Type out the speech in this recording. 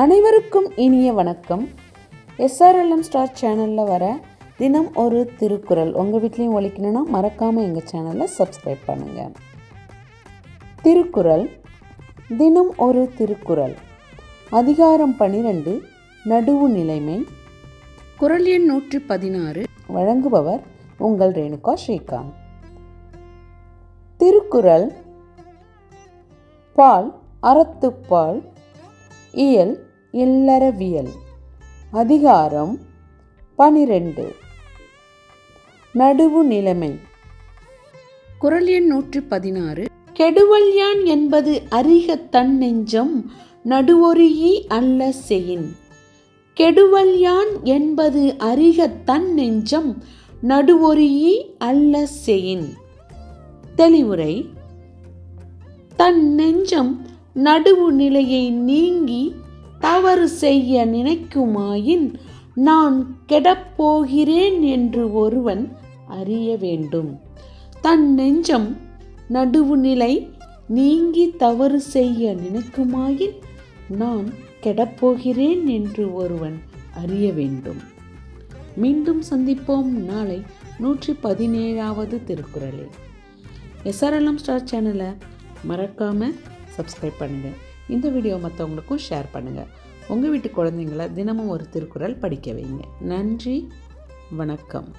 அனைவருக்கும் இனிய வணக்கம். எஸ்ஆர்எல்எம் ஸ்டார் சேனலில் வர தினம் ஒரு திருக்குறள். உங்கள் வீட்லேயும் ஒழிக்கணும்னா மறக்காமல் எங்கள் சேனலை சப்ஸ்கிரைப் பண்ணுங்கள் திருக்குறள். தினம் ஒரு திருக்குறள். அதிகாரம் பனிரெண்டு நடுவு நிலைமை. குரல் எண் நூற்றி பதினாறு. வழங்குபவர் உங்கள் ரேணுகா ஸ்ரீகாந்த். திருக்குறள். பால் அறத்துப்பால் இயல் இல்லறவியல். அதிகாரம் பனிரெண்டு. நடுவு நிலைமை. குரல் எண் நூற்றி பதினாறு கெடுவல் யான் என்பது அறிக தன் நெஞ்சம் நடுவொருயி அல்ல செயின். கெடுவல் யான் என்பது அறிக தன் நெஞ்சம் நடுவொருயி அல்ல செயின். தெளிவுரை. தன் நெஞ்சம் நடுவு நிலையை நீங்கி தவறு செய்ய நினைக்குமாயின் நான் கெடப்போகிறேன் என்று ஒருவன் அறிய வேண்டும். தன் நெஞ்சம் நடுவுநிலை நீங்கி தவறு செய்ய நினைக்குமாயின் நான் கெடப்போகிறேன் என்று ஒருவன் அறிய வேண்டும். மீண்டும் சந்திப்போம் நாளை நூற்றி பதினேழாவது திருக்குறளில் எஸ்ஆர்எல்எம் ஸ்டார் சேனலை மறக்காமல் சப்ஸ்கிரைப் பண்ணுங்கள் இந்த வீடியோ மற்றவங்களுக்கும் ஷேர் பண்ணுங்கள் உங்கள் வீட்டு குழந்தைங்கள தினமும் ஒரு திருக்குறள் படிக்க வைங்க. நன்றி. வணக்கம்.